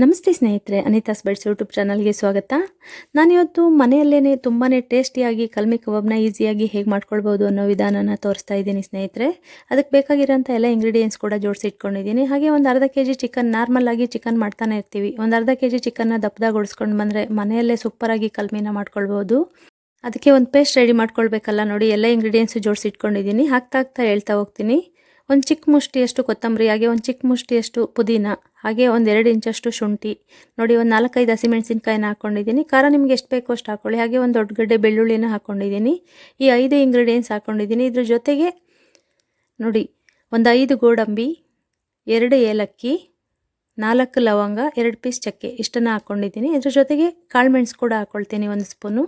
ನಮಸ್ತೆ ಸ್ನೇಹಿತರೆ ಅನಿತಾಸ್ beds YouTube ಚಾನಲ್ಗೆ ಸ್ವಾಗತ. ನಾನಿವತ್ತು ಮನೆಯಲ್ಲೇ ತುಂಬಾ ಟೇಸ್ಟಿಯಾಗಿ, ಕಲ್ಮಿ ಕಬಾಬ್ನ ಈಸಿಯಾಗಿ ಹೇಗೆ ಮಾಡ್ಕೊಳ್ಬೋದು ಅನ್ನೋ ವಿಧಾನನ ತೋರಿಸ್ತಾ ಇದ್ದೀನಿ ಸ್ನೇಹಿತರೆ. ಅದಕ್ಕೆ ಬೇಕಾಗಿರೋಂಥ ಎಲ್ಲ ಇಂಗ್ರೀಡಿಯೆಂಟ್ಸ್ ಕೂಡ ಜೋಡಿಸಿ ಇಟ್ಕೊಂಡಿದ್ದೀನಿ. ಹಾಗೆ ಒಂದು ಅರ್ಧ ಕೆ ಜಿ ಚಿಕನ್ ನಾರ್ಮಲ್ ಆಗಿ ಚಿಕನ್ ಮಾಡ್ತಾನೆ ಇರ್ತೀವಿ. ಒಂದು ಅರ್ಧ ಕೆ ಜಿ ಚಿಕನ್ನ ದಪ್ಪದಾಗ ಉಳಿಸ್ಕೊಂಡು ಬಂದರೆ ಮನೆಯಲ್ಲೇ ಸೂಪರಾಗಿ ಕಲ್ಮಿನ ಮಾಡ್ಕೊಳ್ಬೋದು ಅದಕ್ಕೆ ಒಂದು ಪೇಸ್ಟ್ ರೆಡಿ ಮಾಡ್ಕೊಳ್ಬೇಕಲ್ಲ ನೋಡಿ, ಎಲ್ಲ ಇಂಗ್ರೀಡಿಯೆಂಟ್ಸು ಜೋಡಿಸಿ ಇಟ್ಕೊಂಡಿದ್ದೀನಿ. ಹಾಕ್ತಾ ಹಾಕ್ತಾ ಹೇಳ್ತಾ ಹೋಗ್ತೀನಿ. ಒಂದು ಚಿಕ್ಕ ಮುಷ್ಟಿಯಷ್ಟು ಕೊತ್ತಂಬರಿ, ಹಾಗೆ ಒಂದು ಚಿಕ್ಕ ಮುಷ್ಟಿಯಷ್ಟು ಪುದೀನ, ಹಾಗೆ ಒಂದು ಎರಡು ಇಂಚಷ್ಟು ಶುಂಠಿ. ನೋಡಿ ಒಂದು ನಾಲ್ಕೈದು ಹಸಿಮೆಣಸಿನ್ಕಾಯಿನ ಹಾಕ್ಕೊಂಡಿದ್ದೀನಿ ಖಾರ ನಿಮ್ಗೆ ಎಷ್ಟು ಬೇಕೋ ಅಷ್ಟು ಹಾಕ್ಕೊಳ್ಳಿ ಹಾಗೆ ಒಂದು ದೊಡ್ಡ ಗಡ್ಡೆ ಬೆಳ್ಳುಳ್ಳಿನ ಹಾಕ್ಕೊಂಡಿದ್ದೀನಿ ಈ ಐದು ಇಂಗ್ರೀಡಿಯೆಂಟ್ಸ್ ಹಾಕ್ಕೊಂಡಿದ್ದೀನಿ ಇದ್ರ ಜೊತೆಗೆ ನೋಡಿ, ಒಂದು ಐದು ಗೋಡಂಬಿ, ಎರಡು ಏಲಕ್ಕಿ, ನಾಲ್ಕು ಲವಂಗ, ಎರಡು ಪೀಸ್ ಚಕ್ಕೆ ಇಷ್ಟನ್ನು ಹಾಕ್ಕೊಂಡಿದ್ದೀನಿ ಇದ್ರ ಜೊತೆಗೆ ಕಾಳುಮೆಣಸು ಕೂಡ ಹಾಕ್ಕೊಳ್ತೀನಿ ಒಂದು ಸ್ಪೂನು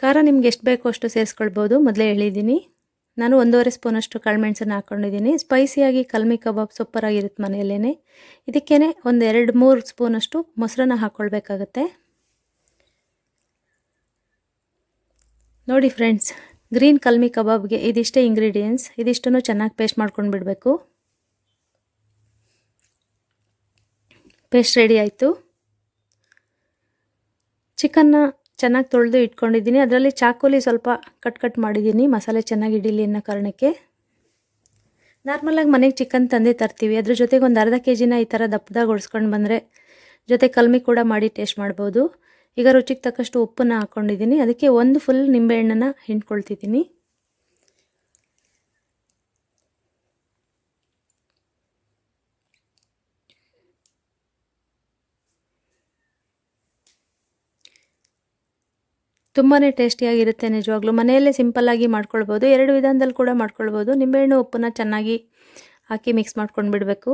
ಖಾರ ನಿಮ್ಗೆ ಎಷ್ಟು ಬೇಕೋ ಅಷ್ಟು ಸೇರಿಸ್ಕೊಳ್ಬೋದು. ಮೊದಲೇ ಹೇಳಿದ್ದೀನಿ. ನಾನು ಒಂದೂವರೆ ಸ್ಪೂನಷ್ಟು ಕಾಳುಮೆಣಸನ್ನು ಹಾಕ್ಕೊಂಡಿದ್ದೀನಿ ಸ್ಪೈಸಿಯಾಗಿ ಕಲ್ಮಿ ಕಬಾಬ್ ಸೂಪರಾಗಿರುತ್ತೆ ಮನೆಯಲ್ಲೇ ಇದಕ್ಕೇ ಒಂದು ಎರಡು ಮೂರು ಸ್ಪೂನಷ್ಟು ಮೊಸರನ್ನ ಹಾಕ್ಕೊಳ್ಬೇಕಾಗತ್ತೆ ನೋಡಿ ಫ್ರೆಂಡ್ಸ್ ಗ್ರೀನ್ ಕಲ್ಮಿ ಕಬಾಬ್ಗೆ ಇದಿಷ್ಟೇ ಇಂಗ್ರೀಡಿಯೆಂಟ್ಸ್ ಇದಿಷ್ಟನ್ನು ಚೆನ್ನಾಗಿ ಪೇಸ್ಟ್ ಮಾಡ್ಕೊಂಡು ಬಿಡಬೇಕು. ಪೇಸ್ಟ್ ರೆಡಿ ಆಯಿತು. ಚಿಕನ್ನ ಚೆನ್ನಾಗಿ ತೊಳೆದು ಇಟ್ಕೊಂಡಿದ್ದೀನಿ. ಅದರಲ್ಲಿ ಚಾಕುಲಿ ಸ್ವಲ್ಪ ಕಟ್ ಕಟ್ ಮಾಡಿದ್ದೀನಿ. ಮಸಾಲೆ ಚೆನ್ನಾಗಿ ಇಡೀಲಿ ಅನ್ನೋ ಕಾರಣಕ್ಕೆ. ನಾರ್ಮಲಾಗಿ ಮನೆಗೆ ಚಿಕನ್ ತಂದೆ ತರ್ತೀವಿ. ಅದ್ರ ಜೊತೆಗೆ ಒಂದು ಅರ್ಧ ಕೆ ಜಿನ ಈ ಥರ ದಪ್ಪದಾಗ ಒಡ್ಸ್ಕೊಂಡು ಬಂದರೆ ಜೊತೆ ಕಲ್ಮಿ ಕೂಡ ಮಾಡಿ ಟೇಸ್ಟ್ ಮಾಡ್ಬೋದು. ಈಗ ರುಚಿಗೆ ತಕ್ಕಷ್ಟು ಉಪ್ಪನ್ನು ಹಾಕ್ಕೊಂಡಿದ್ದೀನಿ ಅದಕ್ಕೆ ಒಂದು ಫುಲ್ ನಿಂಬೆಹಣ್ಣನ್ನು ಹಿಂಡ್ಕೊಳ್ತಿದ್ದೀನಿ. ತುಂಬಾ ಟೇಸ್ಟಿಯಾಗಿರುತ್ತೆ ನಿಜವಾಗ್ಲೂ. ಮನೆಯಲ್ಲೇ ಸಿಂಪಲ್ಲಾಗಿ ಮಾಡ್ಕೊಳ್ಬೋದು. ಎರಡು ವಿಧಾನದಲ್ಲಿ ಕೂಡ ಮಾಡ್ಕೊಳ್ಬೋದು. ನಿಂಬೆಹಣ್ಣು ಉಪ್ಪನ್ನ ಚೆನ್ನಾಗಿ ಹಾಕಿ ಮಿಕ್ಸ್ ಮಾಡ್ಕೊಂಡು ಬಿಡಬೇಕು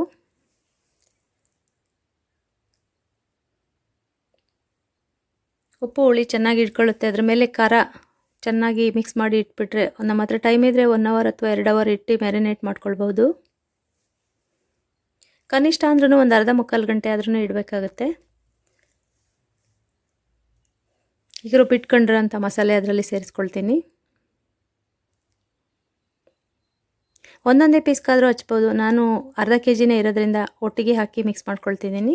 ಉಪ್ಪು, ಹುಳಿ ಚೆನ್ನಾಗಿ ಇಟ್ಕೊಳ್ಳುತ್ತೆ. ಅದ್ರ ಮೇಲೆ ಖಾರ ಚೆನ್ನಾಗಿ ಮಿಕ್ಸ್ ಮಾಡಿ ಇಟ್ಬಿಟ್ರೆ ನಮ್ಮ ಹತ್ರ ಟೈಮ್ ಇದ್ದರೆ ಒನ್ ಅವರ್ ಅಥವಾ ಎರಡು ಅವರ್ ಇಟ್ಟು ಮ್ಯಾರಿನೇಟ್ ಮಾಡ್ಕೊಳ್ಬೋದು. ಕನಿಷ್ಠ ಅಂದ್ರೂ ಒಂದು ಅರ್ಧ ಮುಕ್ಕಾಲು ಗಂಟೆ ಆದ್ರೂ ಇಡಬೇಕಾಗತ್ತೆ. ಈಗ ರುಬ್ಬಿಟ್ಕೊಂಡಿರೋಂಥ ಮಸಾಲೆ ಅದರಲ್ಲಿ ಸೇರಿಸ್ಕೊಳ್ತೀನಿ. ಒಂದೊಂದೇ ಪೀಸ್ಗಾದರೂ ಹಚ್ಬೋದು. ನಾನು ಅರ್ಧ ಕೆ ಜಿನೇ ಇರೋದ್ರಿಂದ ಒಟ್ಟಿಗೆ ಹಾಕಿ ಮಿಕ್ಸ್ ಮಾಡ್ಕೊಳ್ತಿದ್ದೀನಿ.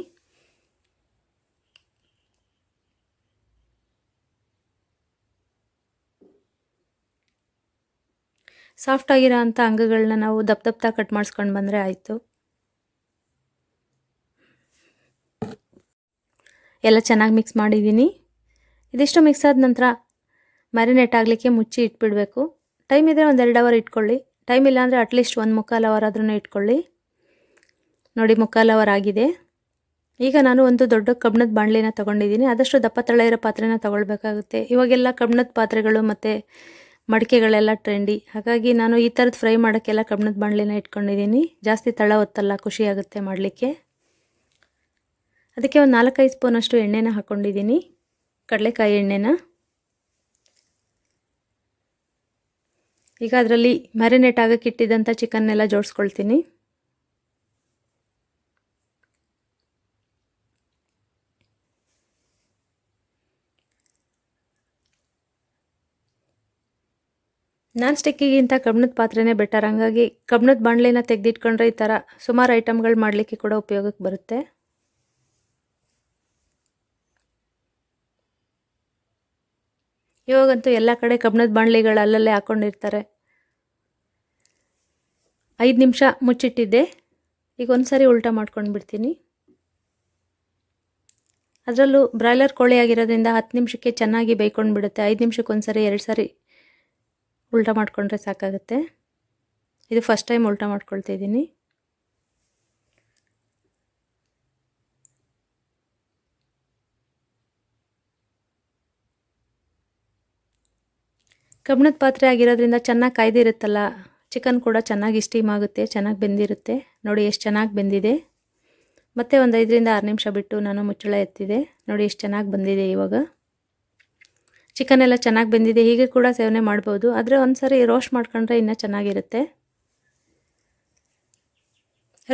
ಸಾಫ್ಟ್ ಆಗಿರೋ ಅಂಥ ಅಂಗಗಳನ್ನ ನಾವು ದಪ್ಪ ದಪ್ಪ ಕಟ್ ಮಾಡಿಸ್ಕೊಂಡು ಬಂದರೆ ಆಯಿತು. ಎಲ್ಲ ಚೆನ್ನಾಗಿ ಮಿಕ್ಸ್ ಮಾಡಿದ್ದೀನಿ. ಇದಿಷ್ಟು ಮಿಕ್ಸ್ ಆದ ನಂತರ ಮ್ಯಾರಿನೇಟ್ ಆಗಲಿಕ್ಕೆ ಮುಚ್ಚಿ ಇಟ್ಬಿಡಬೇಕು. ಟೈಮ್ ಇದ್ದರೆ ಒಂದು ಎರಡು ಅವರ್ ಇಟ್ಕೊಳ್ಳಿ. ಟೈಮ್ ಇಲ್ಲ ಅಂದರೆ ಅಟ್ಲೀಸ್ಟ್ ಒಂದು ಮುಕ್ಕಾಲು ಅವರ್ ಆದ್ರೂ ಇಟ್ಕೊಳ್ಳಿ. ನೋಡಿ ಮುಕ್ಕಾಲು ಅವರ್ ಆಗಿದೆ. ಈಗ ನಾನು ಒಂದು ದೊಡ್ಡ ಕಬ್ಣದ ಬಾಣಲಿನ ತೊಗೊಂಡಿದ್ದೀನಿ. ಆದಷ್ಟು ದಪ್ಪ ತಳ ಇರೋ ಪಾತ್ರೆನ ತೊಗೊಳ್ಬೇಕಾಗುತ್ತೆ. ಇವಾಗೆಲ್ಲ ಕಬ್ಣದ ಪಾತ್ರೆಗಳು ಮತ್ತು ಮಡಿಕೆಗಳೆಲ್ಲ ಟ್ರೆಂಡಿ ಹಾಗಾಗಿ ನಾನು ಈ ಥರದ್ದು ಫ್ರೈ ಮಾಡೋಕ್ಕೆಲ್ಲ ಕಬ್ಣದ ಬಾಣಲಿನ ಇಟ್ಕೊಂಡಿದ್ದೀನಿ. ಜಾಸ್ತಿ ತಳ ಹೊತ್ತಲ್ಲ ಖುಷಿಯಾಗುತ್ತೆ ಮಾಡಲಿಕ್ಕೆ. ಅದಕ್ಕೆ ಒಂದು ನಾಲ್ಕೈದು ಸ್ಪೂನಷ್ಟು ಎಣ್ಣೆನ ಹಾಕ್ಕೊಂಡಿದ್ದೀನಿ ಕಡಲೆಕಾಯಿ ಎಣ್ಣೆನ. ಈಗ ಅದರಲ್ಲಿ ಮ್ಯಾರಿನೇಟ್ ಆಗಕ್ಕೆ ಇಟ್ಟಿದ್ದಂಥ ಚಿಕನ್ನೆಲ್ಲ ಜೋಡಿಸ್ಕೊಳ್ತೀನಿ. ನಾನ್ ಸ್ಟಿಕ್ಕಿಗಿಂತ ಕಬ್ಣದ ಪಾತ್ರೆನೇ ಬೆಟರ್, ಹಂಗಾಗಿ ಕಬ್ಣದ ಬಾಣಲೆನ ತೆಗೆದಿಟ್ಕೊಂಡ್ರೆ ಈ ಥರ ಸುಮಾರು ಐಟಮ್ಗಳು ಮಾಡಲಿಕ್ಕೆ ಕೂಡ ಉಪಯೋಗಕ್ಕೆ ಬರುತ್ತೆ. ಇವಾಗಂತೂ ಎಲ್ಲ ಕಡೆ ಕಬ್ಬಿಣದ ಬಾಣಲಿಗಳು ಅಲ್ಲಲ್ಲೇ ಹಾಕ್ಕೊಂಡಿರ್ತಾರೆ ಐದು ನಿಮಿಷ ಮುಚ್ಚಿಟ್ಟಿದ್ದೆ. ಈಗ ಒಂದು ಸಾರಿ ಉಲ್ಟಾ ಮಾಡ್ಕೊಂಡು ಬಿಡ್ತೀನಿ. ಅದರಲ್ಲೂ ಬ್ರಾಯ್ಲರ್ ಕೋಳಿ ಆಗಿರೋದ್ರಿಂದ ಹತ್ತು ನಿಮಿಷಕ್ಕೆ ಚೆನ್ನಾಗಿ ಬೇಯ್ಕೊಂಡು ಬಿಡುತ್ತೆ. ಐದು ನಿಮಿಷಕ್ಕೆ ಒಂದು ಎರಡು ಸಾರಿ ಉಲ್ಟಾ ಮಾಡಿಕೊಂಡ್ರೆ ಸಾಕಾಗುತ್ತೆ. ಇದು ಫಸ್ಟ್ ಟೈಮ್ ಉಲ್ಟಾ ಮಾಡ್ಕೊಳ್ತಿದ್ದೀನಿ ಕಬ್ಣದ ಪಾತ್ರೆ ಆಗಿರೋದ್ರಿಂದ ಚೆನ್ನಾಗಿ ಕಾಯ್ದಿರುತ್ತಲ್ಲ ಚಿಕನ್ ಕೂಡ ಚೆನ್ನಾಗಿ ಸ್ಟೀಮ್ ಆಗುತ್ತೆ, ಚೆನ್ನಾಗಿ ಬೆಂದಿರುತ್ತೆ. ನೋಡಿ ಎಷ್ಟು ಚೆನ್ನಾಗಿ ಬೆಂದಿದೆ. ಮತ್ತೆ ಒಂದು ಐದರಿಂದ ಆರು ನಿಮಿಷ ಬಿಟ್ಟು ನಾನು ಮುಚ್ಚಳ ಎತ್ತಿದೆ. ನೋಡಿ ಎಷ್ಟು ಚೆನ್ನಾಗಿ ಬಂದಿದೆ ಇವಾಗ. ಚಿಕನ್ ಎಲ್ಲ ಚೆನ್ನಾಗಿ ಬೆಂದಿದೆ. ಹೀಗೆ ಕೂಡ ಸೇವನೆ ಮಾಡ್ಬೋದು. ಆದರೆ ಒಂದು ಸಾರಿ ರೋಸ್ಟ್ ಮಾಡ್ಕೊಂಡ್ರೆ ಇನ್ನೂ ಚೆನ್ನಾಗಿರುತ್ತೆ.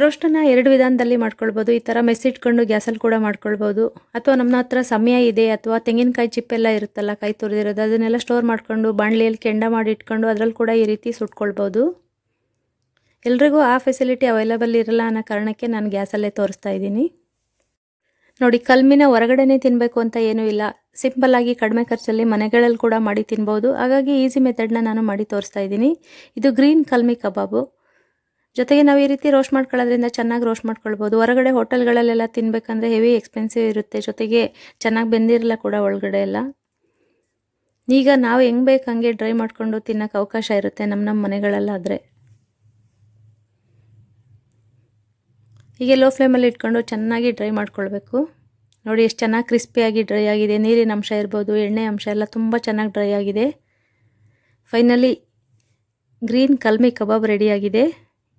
ರೋಸ್ಟನ್ನು ಎರಡು ವಿಧಾನದಲ್ಲಿ ಮಾಡ್ಕೊಳ್ಬೋದು. ಈ ಥರ ಮೆಸ್ಸಿಟ್ಕೊಂಡು ಗ್ಯಾಸಲ್ಲಿ ಕೂಡ ಮಾಡ್ಕೊಳ್ಬೋದು. ಅಥವಾ ನಮ್ಮ ಹತ್ರ ಸಮಯ ಇದೆ ಅಥವಾ ತೆಂಗಿನಕಾಯಿ ಚಿಪ್ಪೆಲ್ಲ ಇರುತ್ತಲ್ಲ, ಕೈ ತುರಿದಿರೋದು, ಅದನ್ನೆಲ್ಲ ಸ್ಟೋರ್ ಮಾಡಿಕೊಂಡು ಬಾಣಲಿಯಲ್ಲಿ ಕೆಂಡ ಮಾಡಿ ಇಟ್ಕೊಂಡು ಅದರಲ್ಲಿ ಕೂಡ ಈ ರೀತಿ ಸುಟ್ಕೊಳ್ಬೋದು. ಎಲ್ರಿಗೂ ಆ ಫೆಸಿಲಿಟಿ ಅವೈಲಬಲ್ ಇರಲ್ಲ ಅನ್ನೋ ಕಾರಣಕ್ಕೆ ನಾನು ಗ್ಯಾಸಲ್ಲೇ ತೋರಿಸ್ತಾ ಇದ್ದೀನಿ. ನೋಡಿ, ಕಲ್ಮಿನ ಹೊರಗಡೆನೇ ತಿನ್ನಬೇಕು ಅಂತ ಏನೂ ಇಲ್ಲ. ಸಿಂಪಲ್ಲಾಗಿ ಕಡಿಮೆ ಖರ್ಚಲ್ಲಿ ಮನೆಗಳಲ್ಲಿ ಕೂಡ ಮಾಡಿ ತಿನ್ಬೋದು. ಹಾಗಾಗಿ ಈಸಿ ಮೆಥಡ್ನ ನಾನು ಮಾಡಿ ತೋರಿಸ್ತಾ ಇದ್ದೀನಿ. ಇದು ಗ್ರೀನ್ ಕಲ್ಮಿ ಕಬಾಬು. ಜೊತೆಗೆ ನಾವು ಈ ರೀತಿ ರೋಸ್ಟ್ ಮಾಡ್ಕೊಳ್ಳೋದ್ರಿಂದ ಚೆನ್ನಾಗಿ ರೋಸ್ಟ್ ಮಾಡ್ಕೊಳ್ಬೋದು. ಹೊರಗಡೆ ಹೋಟೆಲ್ಗಳಲ್ಲೆಲ್ಲ ತಿನ್ನಬೇಕಂದ್ರೆ ಹೆವಿ ಎಕ್ಸ್ಪೆನ್ಸಿವ್ ಇರುತ್ತೆ. ಜೊತೆಗೆ ಚೆನ್ನಾಗಿ ಬೆಂದಿರಲ್ಲ ಕೂಡ ಒಳಗಡೆ ಎಲ್ಲ. ಈಗ ನಾವು ಹೆಂಗೆ ಬೇಕು ಹಂಗೆ ಡ್ರೈ ಮಾಡಿಕೊಂಡು ತಿನ್ನೋಕೆ ಅವಕಾಶ ಇರುತ್ತೆ ನಮ್ಮ ನಮ್ಮ ಮನೆಗಳಲ್ಲಾದರೆ ಹೀಗೆ ಲೋ ಫ್ಲೇಮಲ್ಲಿ ಇಟ್ಕೊಂಡು ಚೆನ್ನಾಗಿ ಡ್ರೈ ಮಾಡ್ಕೊಳ್ಬೇಕು. ನೋಡಿ ಎಷ್ಟು ಚೆನ್ನಾಗಿ ಕ್ರಿಸ್ಪಿಯಾಗಿ ಡ್ರೈ ಆಗಿದೆ. ನೀರಿನ ಅಂಶ ಇರ್ಬೋದು, ಎಣ್ಣೆ ಅಂಶ ಎಲ್ಲ ತುಂಬ ಚೆನ್ನಾಗಿ ಡ್ರೈ ಆಗಿದೆ. ಫೈನಲಿ ಗ್ರೀನ್ ಕಲ್ಮಿ ಕಬಾಬ್ ರೆಡಿಯಾಗಿದೆ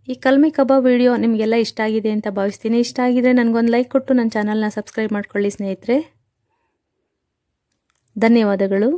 ಈ ಕಲ್ಮಿ ಕಬಾಬ್ ವಿಡಿಯೋ ನಿಮಗೆಲ್ಲ ಇಷ್ಟ ಆಗಿದೆ ಅಂತ ಭಾವಿಸ್ತೀನಿ. ಇಷ್ಟ ಆಗಿದ್ರೆ ನನಗೊಂದು ಲೈಕ್ ಕೊಟ್ಟು ನನ್ನ ಚಾನಲ್ನ ಸಬ್ಸ್ಕ್ರೈಬ್ ಮಾಡ್ಕೊಳ್ಳಿ ಸ್ನೇಹಿತರೆ. ಧನ್ಯವಾದಗಳು.